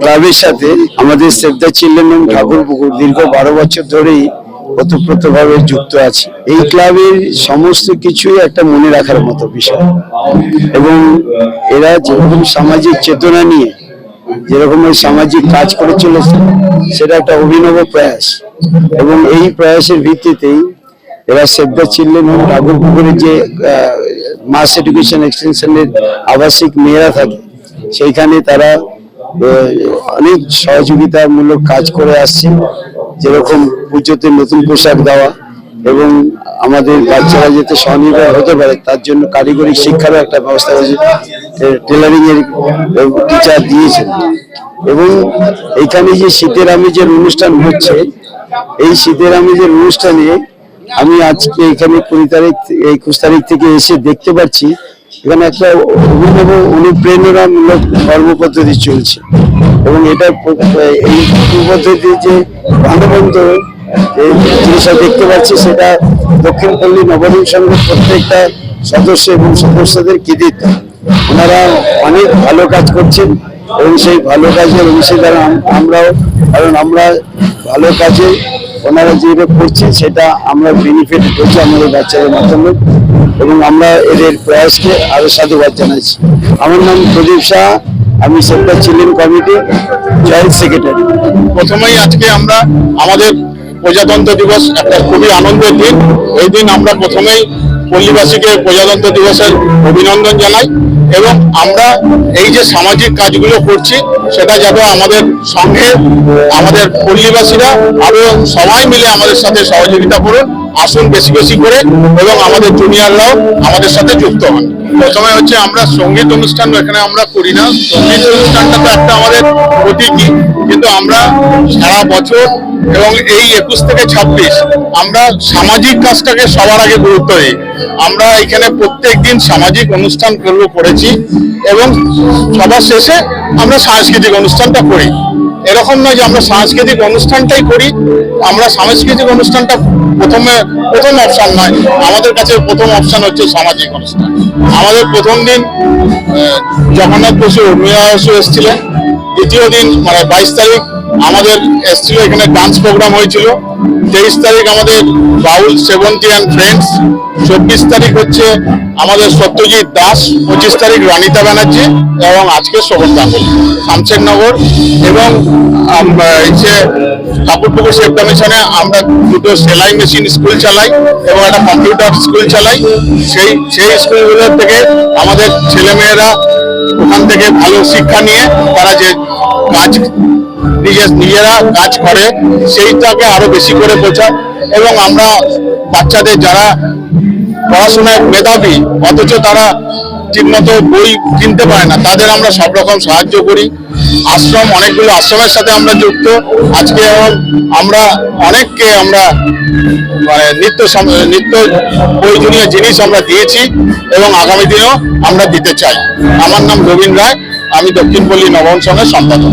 ক্লাবের সাথে আমাদের save the children home Thakur Pukur দীর্ঘ বারো বছর ধরেই ওতপ্রোতভাবে যুক্ত আছে। এই ক্লাবের সমস্ত কিছুই একটা মনে রাখার মতো বিষয়। এবং এরা যেরকম সামাজিক চেতনা নিয়ে যেরকম এই সামাজিক কাজ করে চলেছে, সেটা একটা অভিনব প্রয়াস। এবং এই প্রয়াসের ভিত্তিতেই এরা সেভ চিলড্রেন হোম ঠাকুর পুকুরের যে মাস এডুকেশন এক্সটেনশনের আবাসিক মেয়েরা থাকে, সেইখানে তারা অনেক সহযোগিতামূলক কাজ করে আসছে, যেরকম পুজোতে নতুন পোশাক দেওয়া এবং আমাদের বাচ্চারা যাতে স্বনির্ভর হতে পারে, তার জন্য কারিগরি শিক্ষারও একটা ব্যবস্থা হয়েছে টেলারিং এর টিচার দিয়েছেন। এবং এখানে যে শীতের আমেজের অনুষ্ঠান হচ্ছে, এই শীতের আমেজের অনুষ্ঠানে আমি আজকে এখানে কুড়ি তারিখ, একুশ তারিখ থেকে এসে দেখতে পাচ্ছি এখানে একটা অভিনব অনুপ্রেরণামূলক কর্মপদ্ধতি চলছে। এবং এটা এই পদ্ধতি যে এই জিনিসটা দেখতে পাচ্ছি সেটা দক্ষিণ পল্লী সংঘের প্রত্যেকটা সদস্য এবং সদস্যদের কৃতিত্ব। ওনারা অনেক ভালো কাজ করছেন এবং সেই ভালো কাজের অংশীদার আম- আমরাও, কারণ আমরা ভালো কাজে ওনারা যেটা করছেন সেটা আমরা বেনিফিট করছি আমাদের বাচ্চাদের মাধ্যমে। এবং আমরা এদের প্রয়াসকে আরও সাধুবাদ জানাচ্ছি। আমার নাম প্রদীপ শাহ, আমি sector children committee, joint secretary. প্রথমেই আজকে আমরা আমাদের প্রজাতন্ত্র দিবস একটা খুবই আনন্দের দিন। এই দিন আমরা প্রথমেই পল্লীবাসীকে প্রজাতন্ত্র দিবসের অভিনন্দন জানাই এবং আমরা এই যে সামাজিক কাজগুলো করছি, সেটা যাতে আমাদের সঙ্গে, আমাদের পল্লীবাসীরা আরও সবাই মিলে আমাদের সাথে সহযোগিতা করুন। আসুন বেশি বেশি করে এবং আমাদের জুনিয়ররাও আমাদের সাথে যুক্ত হন। প্রথমে হচ্ছে আমরা সংগীত অনুষ্ঠান এখানে আমরা করি না। সংগীত অনুষ্ঠানটা তো একটা আমাদের প্রতীকী। কিন্তু আমরা সারা বছর এবং এই একুশ থেকে ছাব্বিশ আমরা সামাজিক কাজটাকে সবার আগে গুরুত্ব দিই। আমরা এখানে প্রত্যেক দিন সামাজিক অনুষ্ঠান করেছি এবং সবার শেষে আমরা সাংস্কৃতিক অনুষ্ঠানটা করি। এরকম নয় যে আমরা সাংস্কৃতিক অনুষ্ঠানটাই করি, আমরা সাংস্কৃতিক অনুষ্ঠানটা প্রথমে, প্রথম অপশান নয়, আমাদের কাছে প্রথম অপশান হচ্ছে সামাজিক অনুষ্ঠান। আমাদের প্রথম দিন জগন্নাথ বসু উর্মিলা বসু এসেছিলেন। দ্বিতীয় দিন মানে বাইশ তারিখ আমাদের এসেছিল, এখানে ডান্স প্রোগ্রাম হয়েছিল। তেইশ তারিখ আমাদের বাউল, সেভেন্টি অ্যান্ড ফ্রেন্ডস চব্বিশ তারিখ হচ্ছে আমাদের সত্যজিৎ দাস, পঁচিশ তারিখ রানিতা ব্যানার্জি এবং আজকে শোভন গাঙ্গুলি। শামশেরনগর এবং আমরা এই যে ঠাকুরপুকুর সেপ্টা মিশনে আমরা দুটো সেলাই মেশিন স্কুল চালাই এবং একটা কম্পিউটার স্কুল চালাই। সেই সেই স্কুলগুলোর থেকে আমাদের ছেলেমেয়েরা ওখান থেকে ভালো শিক্ষা নিয়ে তারা যে কাজ নিজের নিজেরা কাজ করে, সেইটাকে আরও বেশি করে বোঝায় এবং আমরা বাচ্চাদের যারা পড়াশোনায় মেধাবী, অথচ তারা ঠিকমতো বই কিনতে পারে না, তাদের আমরা সব রকম সাহায্য করি। আশ্রম, অনেকগুলো আশ্রমের সাথে আমরা যুক্ত। আজকে যেমন আমরা অনেককে আমরা মানে নিত্য নিত্য প্রয়োজনীয় জিনিস আমরা দিয়েছি এবং আগামী দিনেও আমরা দিতে চাই। আমার নাম রবীন্দ্র রায়, আমি দক্ষিণপল্লী নবম সঙ্গে সম্পাদক।